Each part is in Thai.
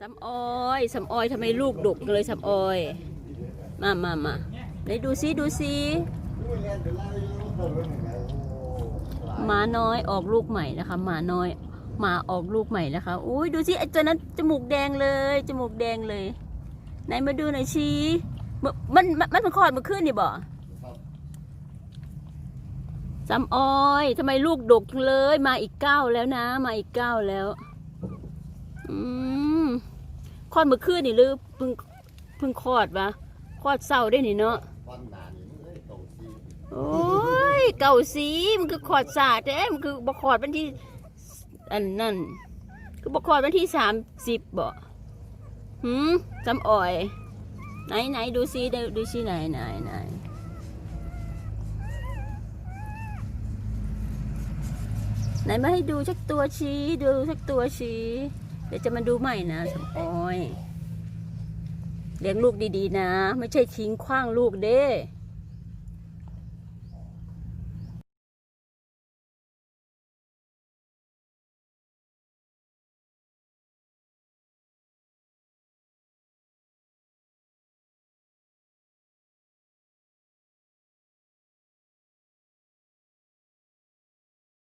สำออยสำออยทำไมลูกดกเลยสำออย มามามาไหนดูซิดูซิหมาน้อยออกลูกใหม่นะคะหมาน้อยหมาออกลูกใหม่นะคะอุ้ยดูซิไอ้ตัวนั้นจมูกแดงเลยจมูกแดงเลยไหนมาดูหน่อยชี้มันมันมันมันคลอดมื่อคืนนี่บ่สำออยทำไมลูกดกจังเลย มาอีกเก้าแล้วนะ มาอีกเก้าแล้ว อืม คลอดเมื่อคืนนี่หรือเพิ่งเพิ่งคลอดวะคลอดเศร้าได้นี่เนาะวันหนานี่มันเลยตรงซีโอ้ยเก่าสีมันคือคลอดสาดแท้มันคือบ่คลอดวันที่ อันนั่น คือบ่คลอดวันที่สามสิบบ่หืมจำอ่อย ไหนไหนดูซิดูดูซิไหนไหนไหนไหนมาให้ดูสักตัวชี้ดูสักตัวชี้ ดี๋ยวจะมาดูใหม่นะสมออย เลี้ยงลูกดีๆนะ ไม่ใช่ทิ้งขว้างลูกเด้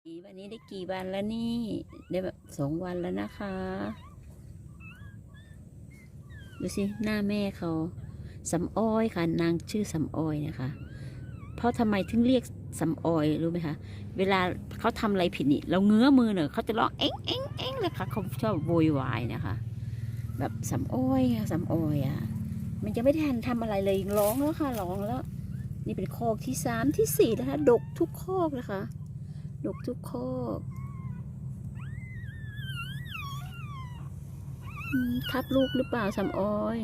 วันนี้ได้กี่วันแล้วนี่ ได้แบบสองวันแล้วนะคะ ดูสิ หน้าแม่เขาสำอ้อยค่ะ นางชื่อสำอ้อยนะคะ เพราะทำไมถึงเรียกสำอ้อยรู้ไหมคะ เวลาเขาทำอะไรผิดนี่ เราเงื้อมือเนอะเขาจะร้องเอ็งเอ็งเอ็งเลยค่ะเขาชอบโวยวายนะคะ แบบสำอ้อยค่ะสำอ้อยอะ มันจะไม่ทันทำอะไรเลยร้องแล้วค่ะร้องแล้ว นี่เป็นคอกที่สามที่สี่นะคะ ดกทุกคอกนะคะ นกทุกคอกทับลูกหรือเปล่าสำออย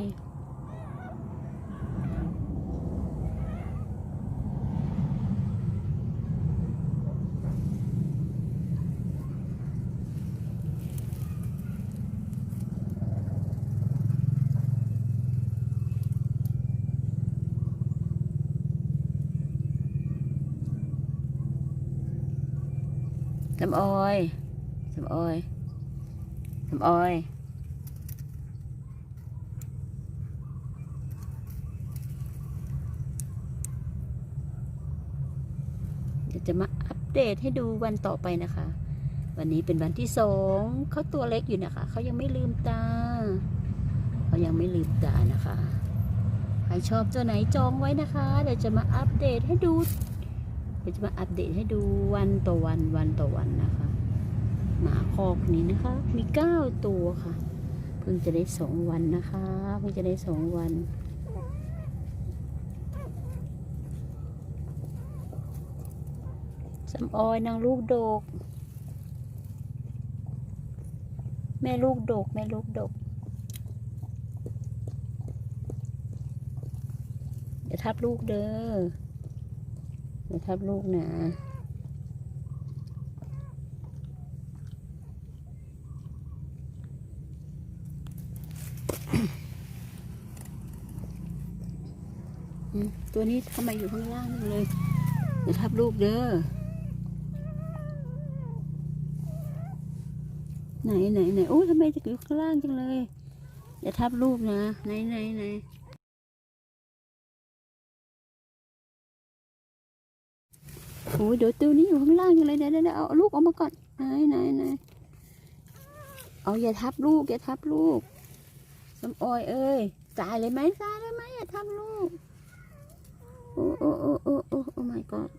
สำออยสำออยสำออยเดี๋ยวจะมาอัปเดตให้ดูวันต่อไปนะคะ วันนี้เป็นวันที่สองเขาตัวเล็กอยู่นะคะ เขายังไม่ลืมตา เขายังไม่ลืมตานะคะ ใครชอบตัวไหนจองไว้นะคะ เดี๋ยวจะมาอัปเดตให้ดู จะมาอัปเดตให้ดูวันต่อวันวันต่อวันนะคะ หมาคอกนี้นะคะ มีเก้าตัวค่ะ เพิ่งจะได้สองวันนะคะ เพิ่งจะได้สองวันสำออยนางลูกดก แม่ลูกดก แม่ลูกดกเดี๋ยวทับลูกเด้อ เดี๋ยวทับลูกนะตัวนี้ทำไมอยู่ข้างล่างจังเลยเดี๋ยวทับลูกเด้อ ไหนไหนไหนโอ้ยทำไมจะอยู่ข้างล่างจังเลย อย่าทับลูกนะ ไหนไหนไหน โอ้ยเดี๋ยวตัวนี้อยู่ข้างล่างอยู่เลยเดี๋ยวเดี๋ยวเดี๋ยวเอาลูกออกมาก่อนไหนไหนไหนเอาอย่าทับลูกอย่าทับลูกสมออยเอ้ยตายเลยไหมตายเลยไหมอย่าทับลูกโอ้โอ้โอ้โอ้โอ้โอ้ my god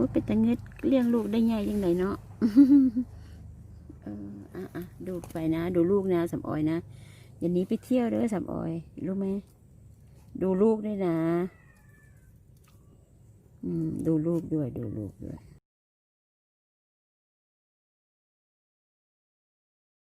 ว่าเป็นตะเงิดเลี้ยงลูกได้ไงยังไงเนาะเอออะอะดูไปนะ ดูลูกนะสำออยนะอย่านี้ไปเที่ยวเด้อสำออยรู้ไหมดูลูกด้วยนะ อืม ดูลูกด้วย ดูลูกด้วย